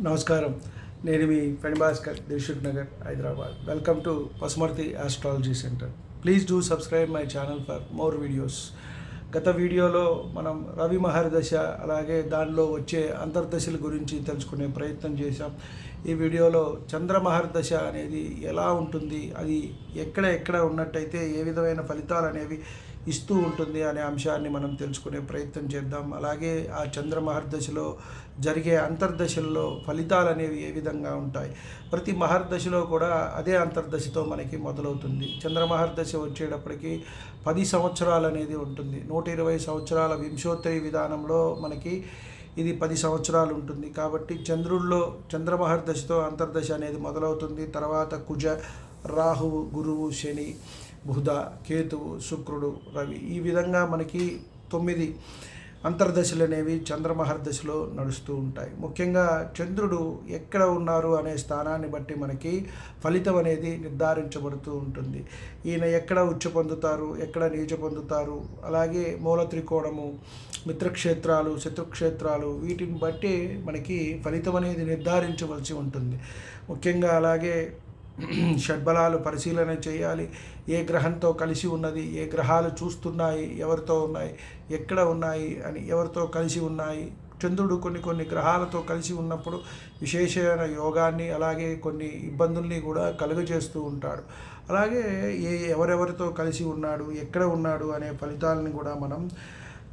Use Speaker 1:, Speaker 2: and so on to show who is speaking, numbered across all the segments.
Speaker 1: నమస్కారం. నేను మీ ఫెన్ Bhaskar Dilsukhnagar Hyderabad. Welcome to Pasumarthi astrology centre please do subscribe my channel for more videos గత వీడియోలో మనం రవి మహర్దశ అలాగే దానిలో వచ్చే అంతర్దశల గురించి తెలుసుకునే ప్రయత్నం చేశాం. ఈ వీడియోలో చంద్రమహర్ దశ అనేది ఎలా ఉంటుంది అది ఎక్కడ ఎక్కడ ఉన్నట్టయితే ఏ విధమైన ఫలితాలు అనేవి ఇస్తూ ఉంటుంది అనే అంశాన్ని మనం తెలుసుకునే ప్రయత్నం చేద్దాం. అలాగే ఆ చంద్రమహర్దశలో జరిగే అంతర్దశల్లో ఫలితాలు అనేవి ఏ విధంగా ఉంటాయి? ప్రతి మహర్దశలో కూడా అదే అంతర్దశతో మనకి మొదలవుతుంది. చంద్రమహర్దశ వచ్చేటప్పటికి పది సంవత్సరాలు అనేది ఉంటుంది. నూట ఇరవై సంవత్సరాల వింశోత్తరి విధానంలో మనకి ఇది పది సంవత్సరాలు ఉంటుంది. కాబట్టి చంద్రుల్లో చంద్రమహర్దశతో అంతర్దశ అనేది మొదలవుతుంది. తర్వాత కుజ రాహువు గురువు శని బుధ కేతువు శుక్రుడు రవి. ఈ విధంగా మనకి తొమ్మిది అంతర్దశలు అనేవి చంద్రమహర్దశలో నడుస్తూ ఉంటాయి. ముఖ్యంగా చంద్రుడు ఎక్కడ ఉన్నారు అనే స్థానాన్ని బట్టి మనకి ఫలితం అనేది నిర్ధారించబడుతూ ఉంటుంది. ఈయన ఎక్కడ ఉచ్చ పొందుతారు ఎక్కడ నీచ పొందుతారు అలాగే మూల త్రికోణము మిత్రక్షేత్రాలు శత్రుక్షేత్రాలు వీటిని బట్టి మనకి ఫలితం అనేది నిర్ధారించవలసి ఉంటుంది. ముఖ్యంగా అలాగే షడ్బలాలు పరిశీలన చేయాలి. ఏ గ్రహంతో కలిసి ఉన్నది ఏ గ్రహాలు చూస్తున్నాయి ఎవరితో ఉన్నాయి ఎక్కడ ఉన్నాయి అని ఎవరితో కలిసి ఉన్నాయి. చంద్రుడు కొన్ని కొన్ని గ్రహాలతో కలిసి ఉన్నప్పుడు విశేషమైన యోగాన్ని అలాగే కొన్ని ఇబ్బందుల్ని కూడా కలుగజేస్తూ ఉంటాడు. అలాగే ఏ ఎవరెవరితో కలిసి ఉన్నాడు ఎక్కడ ఉన్నాడు అనే ఫలితాలని కూడా మనం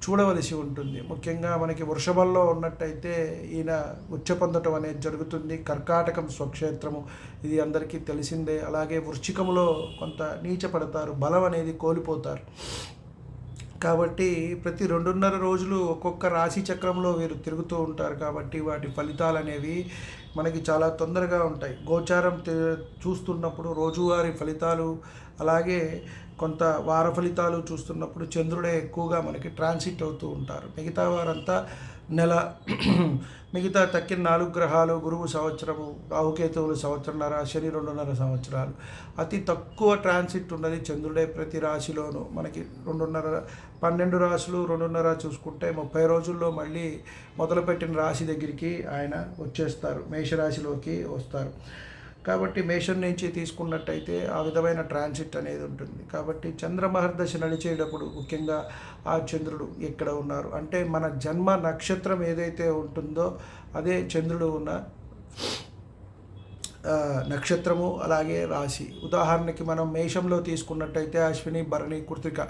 Speaker 1: చూడవలసి ఉంటుంది. ముఖ్యంగా మనకి వృషభంలో ఉన్నట్టయితే ఈయన ఉచ్చ పొందటం అనేది జరుగుతుంది. కర్కాటకం స్వక్షేత్రము ఇది అందరికీ తెలిసిందే. అలాగే వృశ్చికంలో కొంత నీచ పడతారు బలం అనేది కోల్పోతారు. కాబట్టి ప్రతి రెండున్నర రోజులు ఒక్కొక్క రాశి చక్రంలో వీరు తిరుగుతూ ఉంటారు కాబట్టి వాటి ఫలితాలు అనేవి మనకి చాలా తొందరగా ఉంటాయి. గోచారం చూస్తున్నప్పుడు రోజువారీ ఫలితాలు అలాగే కొంత వార ఫలితాలు చూస్తున్నప్పుడు చంద్రుడే ఎక్కువగా మనకి ట్రాన్సిట్ అవుతూ ఉంటారు. మిగతా వారంతా నెల మిగతా తక్కిన నాలుగు గ్రహాలు గురువు సంవత్సరము రాహుకేతువులు సంవత్సరంన్నర శని రెండున్నర సంవత్సరాలు. అతి తక్కువ ట్రాన్సిట్ ఉన్నది చంద్రుడే ప్రతి రాశిలోనూ. మనకి రెండున్నర పన్నెండు రాశులు రెండున్నర చూసుకుంటే ముప్పై రోజుల్లో మళ్ళీ మొదలుపెట్టిన రాశి దగ్గరికి ఆయన వచ్చేస్తారు మేషరాశిలోకి వస్తారు. కాబట్టి మేషం నుంచి తీసుకున్నట్టయితే ఆ విధమైన ట్రాన్సిట్ అనేది ఉంటుంది. కాబట్టి చంద్రమహర్దశ నడిచేటప్పుడు ముఖ్యంగా ఆ చంద్రుడు ఎక్కడ ఉన్నారు? అంటే మన జన్మ నక్షత్రం ఏదైతే ఉంటుందో అదే చంద్రుడు ఉన్న నక్షత్రము అలాగే రాశి. ఉదాహరణకి మనం మేషంలో తీసుకున్నట్టయితే అశ్విని భరణి కృతిక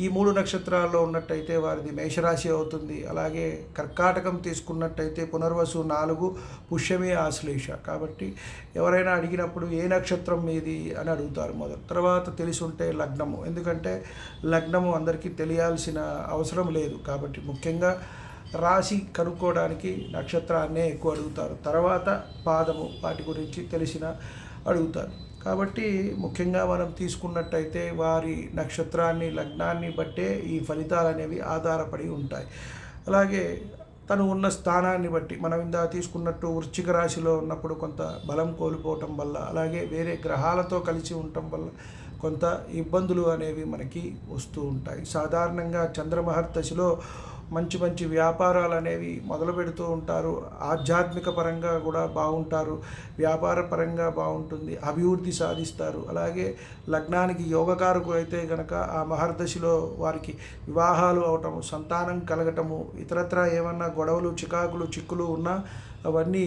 Speaker 1: ఈ మూడు నక్షత్రాల్లో ఉన్నట్టయితే వారిది మేషరాశి అవుతుంది. అలాగే కర్కాటకం తీసుకున్నట్టయితే పునర్వసు నాలుగు పుష్యమే ఆశ్లేష. కాబట్టి ఎవరైనా అడిగినప్పుడు ఏ నక్షత్రం మీది అని అడుగుతారు మొదలు. తర్వాత తెలిసి ఉంటే లగ్నము. ఎందుకంటే లగ్నము అందరికీ తెలియాల్సిన అవసరం లేదు. కాబట్టి ముఖ్యంగా రాశి కనుక్కోవడానికి నక్షత్రాన్నే ఎక్కువ అడుగుతారు. తర్వాత పాదము వాటి గురించి తెలిసిన అడుగుతారు. కాబట్టి ముఖ్యంగా మనం తీసుకున్నట్టయితే వారి నక్షత్రాన్ని లగ్నాన్ని బట్టే ఈ ఫలితాలు అనేవి ఆధారపడి ఉంటాయి. అలాగే తను ఉన్న స్థానాన్ని బట్టి మనం ఇందా తీసుకున్నట్టు వృశ్చిక రాశిలో ఉన్నప్పుడు కొంత బలం కోల్పోవటం వల్ల అలాగే వేరే గ్రహాలతో కలిసి ఉండటం వల్ల కొంత ఇబ్బందులు అనేవి మనకి వస్తూ ఉంటాయి. సాధారణంగా చంద్రమహర్దశలో మంచి మంచి వ్యాపారాలు అనేవి మొదలు పెడుతూ ఉంటారు. ఆధ్యాత్మిక పరంగా కూడా బాగుంటారు. వ్యాపార పరంగా బాగుంటుంది. అభివృద్ధి సాధిస్తారు. అలాగే లగ్నానికి యోగకారుకు అయితే కనుక ఆ మహర్దశిలో వారికి వివాహాలు అవటము సంతానం కలగటము ఇతరత్ర ఏమన్నా గొడవలు చికాకులు చిక్కులు ఉన్నా అవన్నీ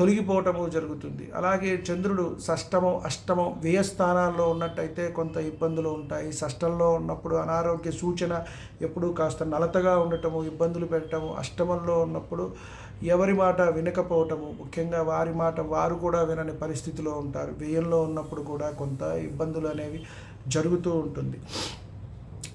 Speaker 1: తొలగిపోవటము జరుగుతుంది. అలాగే చంద్రుడు షష్టమం అష్టమం వ్యయస్థానాల్లో ఉన్నట్టయితే కొంత ఇబ్బందులు ఉంటాయి. షష్టంలో ఉన్నప్పుడు అనారోగ్య సూచన ఎప్పుడూ కాస్త నలతగా ఉండటము ఇబ్బందులు పెట్టడము అష్టమంలో ఉన్నప్పుడు ఎవరి మాట వినకపోవటము ముఖ్యంగా వారి మాట వారు కూడా వినని పరిస్థితిలో ఉంటారు. వ్యయంలో ఉన్నప్పుడు కూడా కొంత ఇబ్బందులు అనేవి జరుగుతూ ఉంటుంది.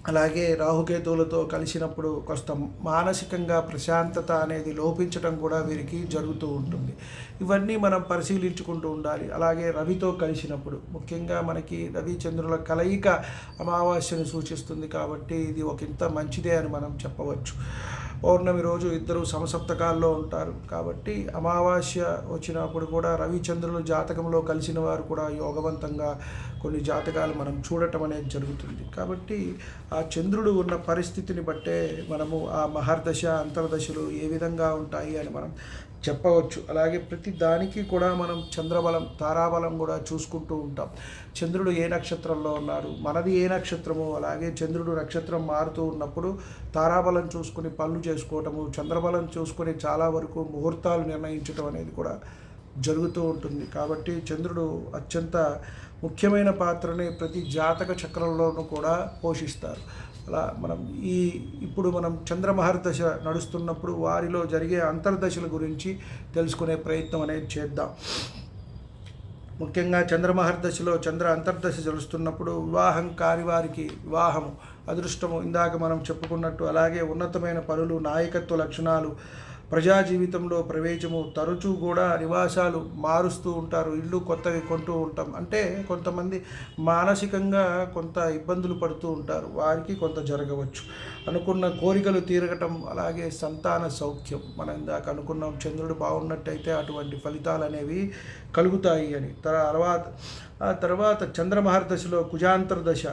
Speaker 1: అలాగే రాహుకేతువులతో కలిసినప్పుడు కొంత మానసికంగా ప్రశాంతత అనేది లోపించడం కూడా వీరికి జరుగుతూ ఉంటుంది. ఇవన్నీ మనం పరిశీలించుకుంటూ ఉండాలి. అలాగే రవితో కలిసినప్పుడు ముఖ్యంగా మనకి రవి చంద్రుల కలయిక అమావాస్యను సూచిస్తుంది కాబట్టి ఇది ఒక ఇంత మంచిదే అని మనం చెప్పవచ్చు. పౌర్ణమి రోజు ఇద్దరు సమసప్తకాల్లో ఉంటారు. కాబట్టి అమావాస్య వచ్చినప్పుడు కూడా రవిచంద్రులు జాతకంలో కలిసిన వారు కూడా యోగవంతంగా కొన్ని జాతకాలు మనం చూడటం అనేది జరుగుతుంది. కాబట్టి ఆ చంద్రుడు ఉన్న పరిస్థితిని బట్టే మనము ఆ మహర్దశ అంతర్దశలు ఏ విధంగా ఉంటాయి అని మనం చెప్పవచ్చు. అలాగే ప్రతి దానికి కూడా మనం చంద్రబలం తారాబలం కూడా చూసుకుంటూ ఉంటాం. చంద్రుడు ఏ నక్షత్రంలో ఉన్నాడు? మనది ఏ నక్షత్రము? అలాగే చంద్రుడు నక్షత్రం మారుతూ ఉన్నప్పుడు తారాబలం చూసుకుని పనులు చేసుకోవటము చంద్రబలం చూసుకొని చాలా వరకు ముహూర్తాలు నిర్ణయించడం అనేది కూడా జరుగుతూ ఉంటుంది. కాబట్టి చంద్రుడు అత్యంత ముఖ్యమైన పాత్రని ప్రతి జాతక చక్రంలోనూ కూడా పోషిస్తారు. అలా మనం ఈ ఇప్పుడు మనం చంద్రమహర్దశ నడుస్తున్నప్పుడు వారిలో జరిగే అంతర్దశల గురించి తెలుసుకునే ప్రయత్నం అనేది చేద్దాం. ముఖ్యంగా చంద్రమహర్దశలో చంద్ర అంతర్దశ జరుస్తున్నప్పుడు వివాహం కాని వారికి వివాహము అదృష్టము. ఇందాక మనం చెప్పుకున్నట్టు అలాగే ఉన్నతమైన పనులు నాయకత్వ లక్షణాలు ప్రజా జీవితంలో ప్రవేశము తరచూ కూడా నివాసాలు మారుస్తూ ఉంటారు ఇల్లు కొత్తవి కొంటూ ఉంటాం. అంటే కొంతమంది మానసికంగా కొంత ఇబ్బందులు పడుతూ ఉంటారు వారికి కొంత జరగవచ్చు. అనుకున్న కోరికలు తీరగటం అలాగే సంతాన సౌఖ్యం. మనం ఇందాక అనుకున్నాం చంద్రుడు బాగున్నట్టయితే అటువంటి ఫలితాలు అనేవి కలుగుతాయి అని. తర్వాత ఆ తర్వాత చంద్రమహర్దశలో కుజాంతర్దశ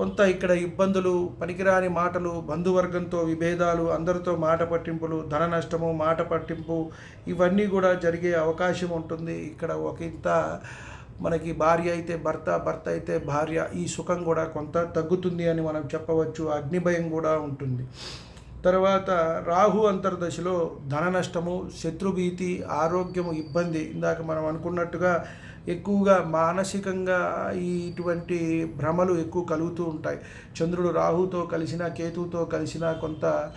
Speaker 1: కొంత ఇక్కడ ఇబ్బందులు పనికిరాని మాటలు బంధువర్గంతో విభేదాలు అందరితో మాట పట్టింపులు ధన నష్టము మాట పట్టింపు ఇవన్నీ కూడా జరిగే అవకాశం ఉంటుంది. ఇక్కడ ఒక ఇంత మనకి భార్య అయితే భర్త భర్త అయితే భార్య ఈ సుఖం కూడా కొంత తగ్గుతుంది అని మనం చెప్పవచ్చు. అగ్నిభయం కూడా ఉంటుంది. తర్వాత రాహు అంతర్దశలో ధన నష్టము శత్రుభీతి ఆరోగ్యము ఇబ్బంది. ఇందాక మనం అనుకున్నట్టుగా ఎక్కువగా మానసికంగా ఈ ఇటువంటి భ్రమలు ఎక్కువ కలుగుతూ ఉంటాయి. చంద్రుడు రాహుతో కలిసిన కేతువుతో కలిసిన కొంత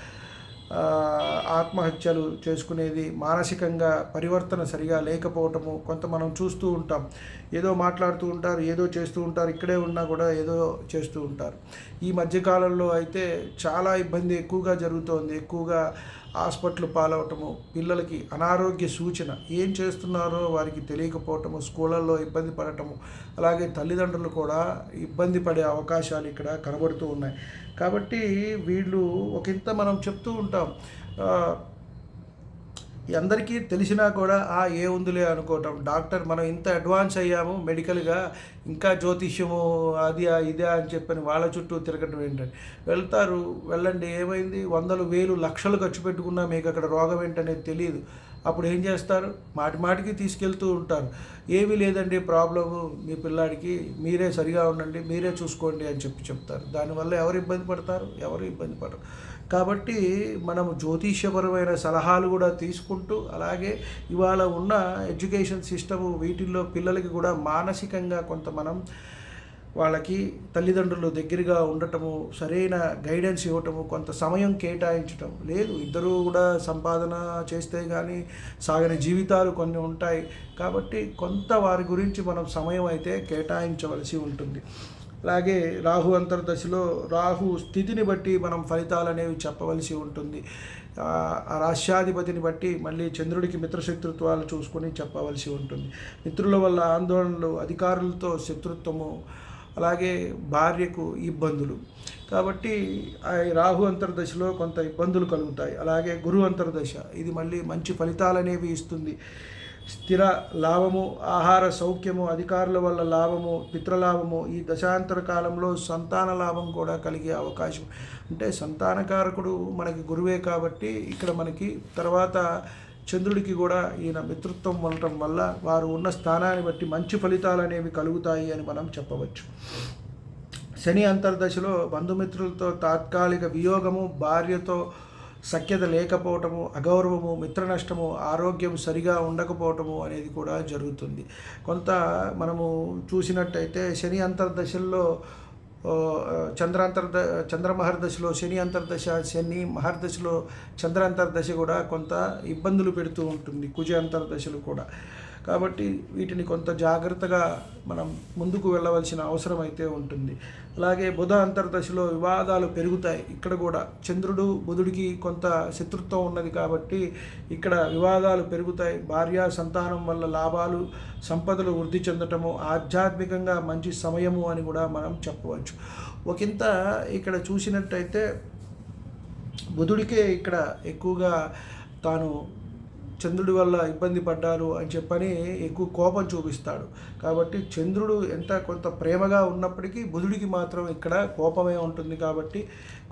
Speaker 1: ఆత్మహత్యలు చేసుకునేది మానసికంగా పరివర్తన సరిగా లేకపోవటము కొంత మనం చూస్తూ ఉంటాం. ఏదో మాట్లాడుతూ ఉంటారు ఏదో చేస్తూ ఉంటారు ఇక్కడే ఉన్నా కూడా ఏదో చేస్తూ ఉంటారు. ఈ మధ్యకాలంలో అయితే చాలా ఇబ్బంది ఎక్కువగా జరుగుతోంది. ఎక్కువగా హాస్పిటల్ పాలవటము పిల్లలకి అనారోగ్య సూచన ఏం చేస్తున్నారో వారికి తెలియకపోవటము స్కూళ్ళల్లో ఇబ్బంది పడటము అలాగే తల్లిదండ్రులు కూడా ఇబ్బంది పడే అవకాశాలు ఇక్కడ కనబడుతూ ఉన్నాయి. కాబట్టి వీళ్ళు ఒకంత మనం చెప్తూ ఉంటాం. అందరికీ తెలిసినా కూడా ఆ ఏ ఉందిలే అనుకోవటం. డాక్టర్ మనం ఇంత అడ్వాన్స్ అయ్యాము మెడికల్గా ఇంకా జ్యోతిష్యము అది ఇదే అని చెప్పని వాళ్ళ చుట్టూ తిరగటం ఏంటంటే వెళ్తారు వెళ్ళండి ఏమైంది? వందలు వేలు లక్షలు ఖర్చు పెట్టుకున్నా మీకు అక్కడ రోగం ఏంటనేది తెలియదు. అప్పుడు ఏం చేస్తారు? మాటి మాటికి తీసుకెళ్తూ ఉంటారు. ఏమీ లేదండి ప్రాబ్లము మీ పిల్లాడికి మీరే సరిగా ఉండండి మీరే చూసుకోండి అని చెప్పి చెప్తారు. దానివల్ల ఎవరు ఇబ్బంది పడతారు? ఎవరు ఇబ్బంది పడరు. కాబట్టి మనం జ్యోతిష్యపరమైన సలహాలు కూడా తీసుకుంటూ అలాగే ఇవాళ ఉన్న ఎడ్యుకేషన్ సిస్టము వీటిల్లో పిల్లలకి కూడా మానసికంగా కొంత మనం వాళ్ళకి తల్లిదండ్రులు దగ్గరగా ఉండటము సరైన గైడెన్స్ ఇవ్వటము కొంత సమయం కేటాయించటం. లేదు ఇద్దరూ కూడా సంపాదన చేస్తే కానీ సాగని జీవితాలు కొన్ని ఉంటాయి. కాబట్టి కొంత వారి గురించి మనం సమయం అయితే కేటాయించవలసి ఉంటుంది. అలాగే రాహు అంతర్దశలో రాహు స్థితిని బట్టి మనం ఫలితాలు అనేవి చెప్పవలసి ఉంటుంది. ఆ రాష్ట్రాధిపతిని బట్టి మళ్ళీ చంద్రుడికి మిత్రశత్రుత్వాలు చూసుకొని చెప్పవలసి ఉంటుంది. మిత్రుల వల్ల ఆందోళనలు అధికారులతో శత్రుత్వము అలాగే భార్యకు ఇబ్బందులు. కాబట్టి రాహు అంతర్దశలో కొంత ఇబ్బందులు కలుగుతాయి. అలాగే గురు అంతర్దశ ఇది మళ్ళీ మంచి ఫలితాలు అనేవి ఇస్తుంది. స్థిర లాభము ఆహార సౌఖ్యము అధికారుల వల్ల లాభము పిత్రలాభము ఈ దశాంతర కాలంలో సంతాన లాభం కూడా కలిగే అవకాశం. అంటే సంతానకారకుడు మనకి గురువే కాబట్టి ఇక్కడ మనకి తర్వాత చంద్రుడికి కూడా ఈయన మిత్రత్వం ఉండటం వల్ల వారు ఉన్న స్థానాన్ని బట్టి మంచి ఫలితాలు అనేవి కలుగుతాయి అని మనం చెప్పవచ్చు. శని అంతర్దశలో బంధుమిత్రులతో తాత్కాలిక వియోగము భార్యతో సఖ్యత లేకపోవటము అగౌరవము మిత్ర నష్టము ఆరోగ్యం సరిగా ఉండకపోవటము అనేది కూడా జరుగుతుంది. కొంత మనము చూసినట్టయితే శని అంతర్దశల్లో చంద్రాంతర్ద చంద్రమహర్దశలో శని అంతర్దశ శని మహర్దశలో చంద్రాంతర్దశ కూడా కొంత ఇబ్బందులు పెడుతూ ఉంటుంది. కుజ అంతర్దశలు కూడా. కాబట్టి వీటిని కొంత జాగ్రత్తగా మనం ముందుకు వెళ్ళవలసిన అవసరం అయితే ఉంటుంది. అలాగే బుధ అంతర్దశలో వివాదాలు పెరుగుతాయి. ఇక్కడ కూడా చంద్రుడు బుధుడికి కొంత శత్రుత్వం ఉన్నది కాబట్టి ఇక్కడ వివాదాలు పెరుగుతాయి. భార్య సంతానం వల్ల లాభాలు సంపదలు వృద్ధి చెందటము ఆధ్యాత్మికంగా మంచి సమయము అని కూడా మనం చెప్పవచ్చు. ఒకంత ఇక్కడ చూసినట్టయితే బుధుడికే ఇక్కడ ఎక్కువగా తాను చంద్రుడి వల్ల ఇబ్బంది పడ్డారు అని చెప్పని ఎక్కువ కోపం చూపిస్తాడు. కాబట్టి చంద్రుడు ఎంత కొంత ప్రేమగా ఉన్నప్పటికీ బుధుడికి మాత్రం ఇక్కడ కోపమే ఉంటుంది కాబట్టి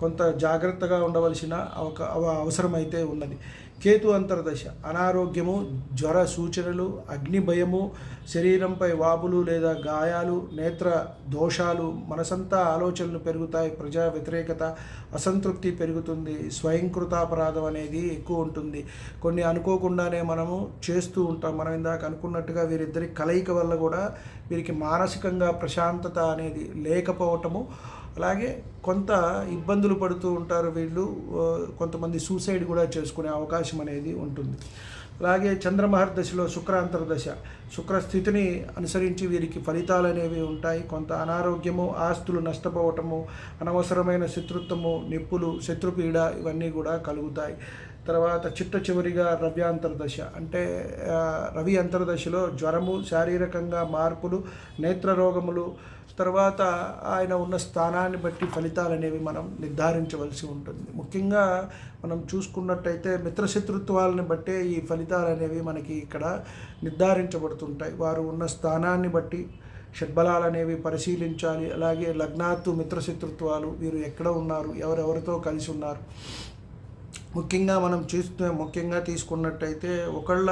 Speaker 1: కొంత జాగ్రత్తగా ఉండవలసిన అవక అవసరం అయితే ఉన్నది. కేతు అంతర్దశ. అనారోగ్యము జ్వర సూచనలు అగ్ని భయము శరీరంపై వాపులు లేదా గాయాలు నేత్ర దోషాలు మనసంతా ఆలోచనలు పెరుగుతాయి ప్రజా వ్యతిరేకత అసంతృప్తి పెరుగుతుంది స్వయంకృతాపరాధం అనేది ఎక్కువ ఉంటుంది. కొన్ని అనుకోకుండానే మనము చేస్తూ ఉంటాం. మనం ఇందాక అనుకున్నట్టుగా వీరిద్దరి కలయిక వల్ల కూడా వీరికి మానసికంగా ప్రశాంతత అనేది లేకపోవటము అలాగే కొంత ఇబ్బందులు పడుతూ ఉంటారు వీళ్ళు కొంతమంది సూసైడ్ కూడా చేసుకునే అవకాశం అనేది ఉంటుంది. అలాగే చంద్రమహర్దశలో శుక్ర అంతర్దశ శుక్ర స్థితిని అనుసరించి వీరికి ఫలితాలు అనేవి ఉంటాయి. కొంత అనారోగ్యము ఆస్తులు నష్టపోవటము అనవసరమైన శత్రుత్వము నిప్పులు శత్రుపీడ ఇవన్నీ కూడా కలుగుతాయి. తర్వాత చిట్ట చివరిగా రవి అంతర్దశ. అంటే రవి అంతర్దశలో జ్వరము శారీరకంగా మార్పులు నేత్ర రోగములు తర్వాత ఆయన ఉన్న స్థానాన్ని బట్టి ఫలితాలు అనేవి మనం నిర్ధారించవలసి ఉంటుంది. ముఖ్యంగా మనం చూసుకున్నట్టయితే మిత్రశత్రుత్వాలని బట్టే ఈ ఫలితాలు అనేవి మనకి ఇక్కడ నిర్ధారించబడుతుంటాయి. వారు ఉన్న స్థానాన్ని బట్టి షడ్బలాలు అనేవి పరిశీలించాలి. అలాగే లగ్నాత్తు మిత్రశత్రుత్వాలు వీరు ఎక్కడ ఉన్నారు ఎవరెవరితో కలిసి ఉన్నారు ముఖ్యంగా మనం చూస్తే ముఖ్యంగా తీసుకున్నట్టయితే ఒకళ్ళ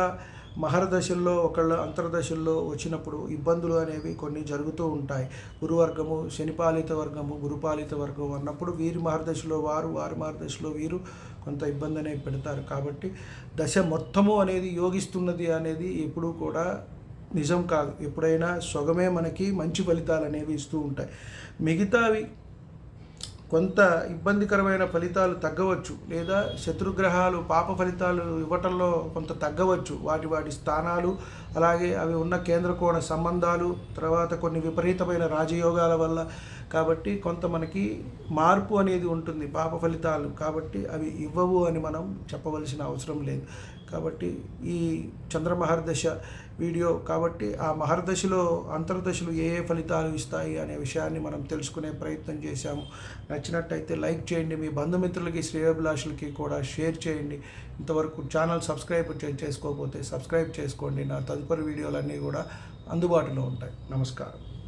Speaker 1: మహరదశల్లో ఒకళ్ళ అంతర్దశల్లో వచ్చినప్పుడు ఇబ్బందులు అనేవి కొన్ని జరుగుతూ ఉంటాయి. గురువర్గము శనిపాలిత వర్గము గురుపాలిత వర్గం అన్నప్పుడు వీరి మహర్దశలో వారు వారి మహర్దశలో వీరు కొంత ఇబ్బంది అనేవి పెడతారు. కాబట్టి దశ మొత్తము అనేది యోగిస్తున్నది అనేది ఎప్పుడూ కూడా నిజం కాదు. ఎప్పుడైనా సొగమే మనకి మంచి ఫలితాలు అనేవి ఇస్తూ ఉంటాయి. మిగతావి కొంత ఇబ్బందికరమైన ఫలితాలు తగ్గవచ్చు. లేదా శత్రుగ్రహాలు పాప ఫలితాలు ఇవ్వటంలో కొంత తగ్గవచ్చు. వాటి వాటి స్థానాలు అలాగే అవి ఉన్న కేంద్రకోణ సంబంధాలు తర్వాత కొన్ని విపరీతమైన రాజయోగాల వల్ల కాబట్టి కొంత మనకి మార్పు అనేది ఉంటుంది పాప ఫలితాలు. కాబట్టి అవి ఇవ్వవు అని మనం చెప్పవలసిన అవసరం లేదు. కాబట్టి ఈ చంద్రమహర్దశ వీడియో కాబట్టి ఆ మహర్దశలో అంతర్దశలు ఏ ఏ ఫలితాలు ఇస్తాయి అనే విషయాన్ని మనం తెలుసుకునే ప్రయత్నం చేశాము. నచ్చినట్టయితే లైక్ చేయండి. మీ బంధుమిత్రులకి శ్రేయభిలాషులకి కూడా షేర్ చేయండి. ఇంతవరకు ఛానల్ సబ్స్క్రైబ్ చేసుకోకపోతే సబ్స్క్రైబ్ చేసుకోండి. నా తదుపరి వీడియోలన్నీ కూడా అందుబాటులో ఉంటాయి. నమస్కారం.